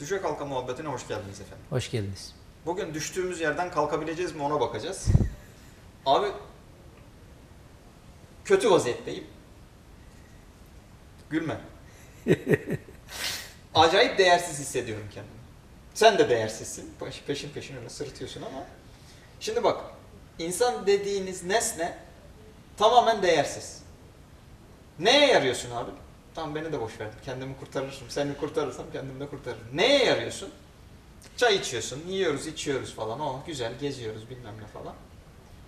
Düşe kalka muhabbetine hoş geldiniz efendim. Hoş geldiniz. Bugün düştüğümüz yerden kalkabileceğiz mi ona bakacağız. Abi kötü vaziyetteyim. Gülme. Acayip değersiz hissediyorum kendimi. Sen de değersizsin. Peş- Peşin peşin öyle sırıtıyorsun ama. Şimdi bak, insan dediğiniz nesne tamamen değersiz. Neye yarıyorsun abi? Tamam beni de boş ver. Kendimi kurtarırsın. Seni kurtarırsam kendimi de kurtarırım. Neye yarıyorsun? Çay içiyorsun, yiyoruz, içiyoruz falan. O güzel, geziyoruz bilmem ne falan.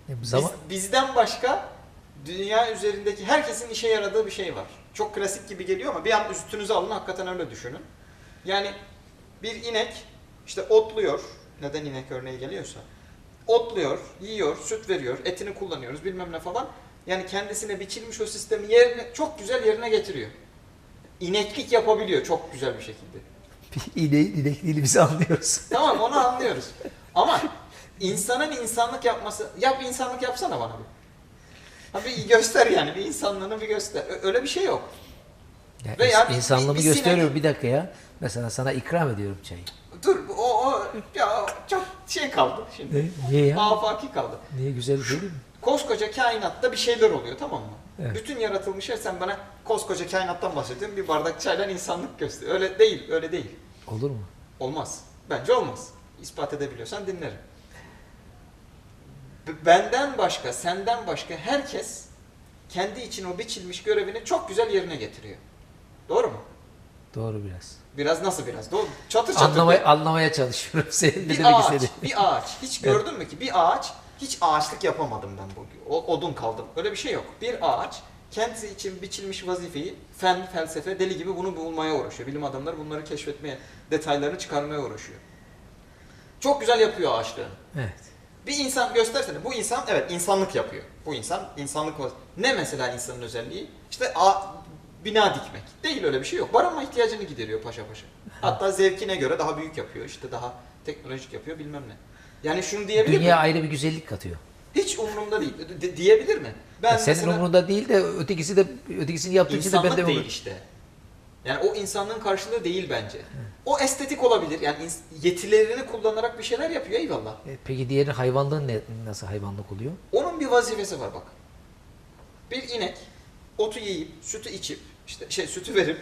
E, Biz- Zaman, bizden başka dünya üzerindeki herkesin işe yaradığı bir şey var. Çok klasik gibi geliyor ama bir an üstünüze alın hakikaten öyle düşünün. Yani bir inek işte otluyor. Neden inek örneği geliyorsa. Otluyor, yiyor, süt veriyor, etini kullanıyoruz bilmem ne falan. Yani kendisine biçilmiş o sistemi yerine çok güzel yerine getiriyor. İneklik yapabiliyor çok güzel bir şekilde. ineği, inekliğini biz anlıyoruz. Tamam onu anlıyoruz. Ama insanın insanlık yapması... Yap insanlık yapsana bana bir. Ha bir göster yani bir insanlığını bir göster. Ö- Öyle bir şey yok. Ya, Ve yani insanlığımı bir- bir sinek- gösteriyorum bir dakika ya. Mesela sana ikram ediyorum çayı. Dur o, o ya çok şey kaldı şimdi. Ne? Niye ya? Afaki kaldı. Niye güzel değil mi? Koskoca kainatta bir şeyler oluyor tamam mı? Evet. Bütün yaratılmış her sen bana koskoca kainattan bahsediyorsun. Bir bardak çayla insanlık göster. Öyle değil, öyle değil. Olur mu? Olmaz. Bence olmaz. İspat edebiliyorsan dinlerim. Benden başka, senden başka herkes kendi için o biçilmiş görevini çok güzel yerine getiriyor. Doğru mu? Doğru biraz. Biraz nasıl biraz? Doğru. Çatır çatır. Anlamaya, anlamaya çalışıyorum senin ne bir demek ağaç, istediğini. bir ağaç. Hiç gördün mü ki bir ağaç hiç ağaçlık yapamadım ben bugün. O, odun kaldım. Öyle bir şey yok. Bir ağaç kendisi için biçilmiş vazifeyi fen, felsefe, deli gibi bunu bulmaya uğraşıyor. Bilim adamları bunları keşfetmeye, detaylarını çıkarmaya uğraşıyor. Çok güzel yapıyor ağaçlığını. Evet. Bir insan göstersene. Bu insan evet insanlık yapıyor. Bu insan insanlık Ne mesela insanın özelliği? İşte a, bina dikmek. Değil öyle bir şey yok. Barınma ihtiyacını gideriyor paşa paşa. Hatta zevkine göre daha büyük yapıyor. İşte daha teknolojik yapıyor bilmem ne. Yani şunu diyebilir Dünya mi? ayrı bir güzellik katıyor. Hiç umurumda değil. De- diyebilir mi? Ben Ya senin mesela umurunda değil de ötekisi de ötekisini yaptığı için de ben de değil işte. Yani o insanlığın karşılığı değil bence. O estetik olabilir. Yani yetilerini kullanarak bir şeyler yapıyor eyvallah. E, Peki diğeri hayvanlığın ne, nasıl hayvanlık oluyor? Onun bir vazifesi var bak. Bir inek otu yiyip, sütü içip, işte şey sütü verip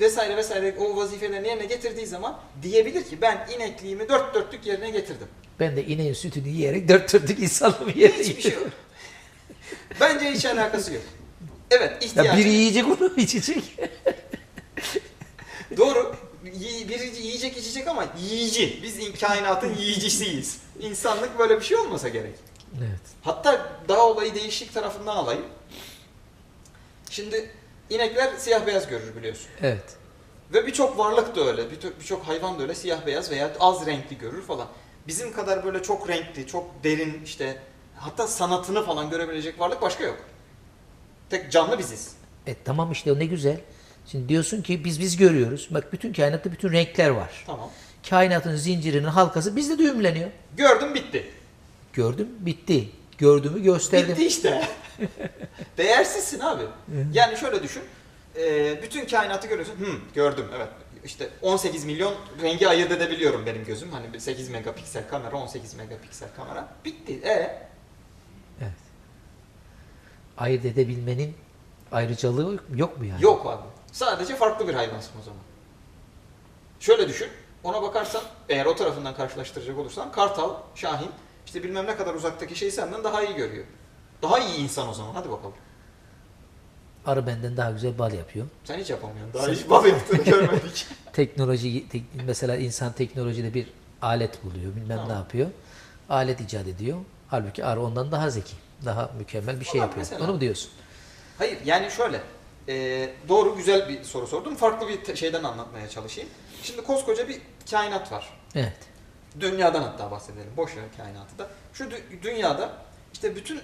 vesaire vesaire o vazifelerini yerine getirdiği zaman diyebilir ki ben inekliğimi dört dörtlük yerine getirdim. Ben de ineğin sütünü yiyerek dört dörtlük insanlığımı yerine Hiçbir şey yok. Bence hiç alakası yok. Evet Ya ihtiyacı. biri yiyecek onu içecek. Doğru. Biri yiyecek içecek ama yiyici. Biz in- kainatın yiyicisiyiz. İnsanlık böyle bir şey olmasa gerek. Evet. Hatta daha olayı değişik tarafından alayım. Şimdi inekler siyah beyaz görür biliyorsun. Evet. Ve birçok varlık da öyle, birçok hayvan da öyle siyah beyaz veya az renkli görür falan. Bizim kadar böyle çok renkli, çok derin işte hatta sanatını falan görebilecek varlık başka yok. Tek canlı biziz. E tamam işte o ne güzel. Şimdi diyorsun ki biz biz görüyoruz. Bak bütün kainatta bütün renkler var. Tamam. Kainatın zincirinin halkası bizde düğümleniyor. Gördüm bitti. Gördüm bitti. Gördüğümü gösterdim. Bitti işte. Değersizsin abi. Yani şöyle düşün. Ee, bütün kainatı görüyorsun. Hı, gördüm evet. İşte 18 milyon rengi ayırt edebiliyorum benim gözüm. Hani bir 8 megapiksel kamera, 18 megapiksel kamera. Bitti. E Ayırt edebilmenin ayrıcalığı yok mu yani? Yok abi. Sadece farklı bir hayvansın o zaman. Şöyle düşün. Ona bakarsan eğer o tarafından karşılaştıracak olursan kartal, şahin işte bilmem ne kadar uzaktaki şeyi senden daha iyi görüyor. Daha iyi insan o zaman. Hadi bakalım. Arı benden daha güzel bal yapıyor. Sen hiç yapamıyorsun. Daha hiç bal yaptığını görmedik. Teknoloji, tek- mesela insan teknolojide bir alet buluyor. Bilmem Tamam. ne yapıyor. Alet icat ediyor. Halbuki arı ondan daha zeki. Daha mükemmel bir şey yapıyor. mesela. Onu mu diyorsun? Hayır yani şöyle. e, doğru güzel bir soru sordum. Farklı bir şeyden anlatmaya çalışayım. Şimdi koskoca bir kainat var. Evet. Dünyadan hatta bahsedelim. Boş ver kainatı da. Şu dü- dünyada işte bütün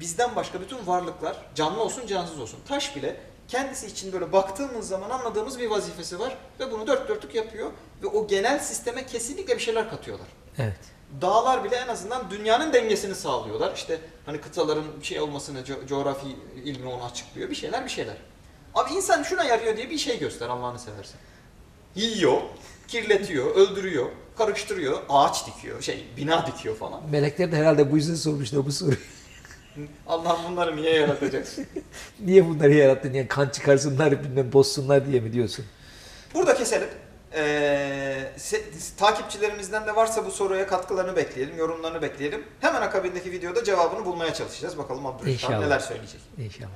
bizden başka bütün varlıklar canlı olsun cansız olsun. Taş bile kendisi için böyle baktığımız zaman anladığımız bir vazifesi var ve bunu dört dörtlük yapıyor ve o genel sisteme kesinlikle bir şeyler katıyorlar. Evet. Dağlar bile en azından dünyanın dengesini sağlıyorlar. İşte hani kıtaların şey olmasını co- coğrafi ilmi onu açıklıyor. Bir şeyler bir şeyler. Abi insan şuna yarıyor diye bir şey göster Allah'ını seversen. Yiyor, kirletiyor, öldürüyor, karıştırıyor, ağaç dikiyor, şey bina dikiyor falan. Melekler de herhalde bu yüzden sormuşlar bu soruyu. Allah'ım bunları niye yaratacaksın? Niye bunları yarattın? Niye kan çıkarsınlar, bilmem bozsunlar diye mi diyorsun? Burada keselim. Ee, se- takipçilerimizden de varsa bu soruya katkılarını bekleyelim, yorumlarını bekleyelim. Hemen akabindeki videoda cevabını bulmaya çalışacağız. Bakalım Abdülhamit neler söyleyecek. İnşallah.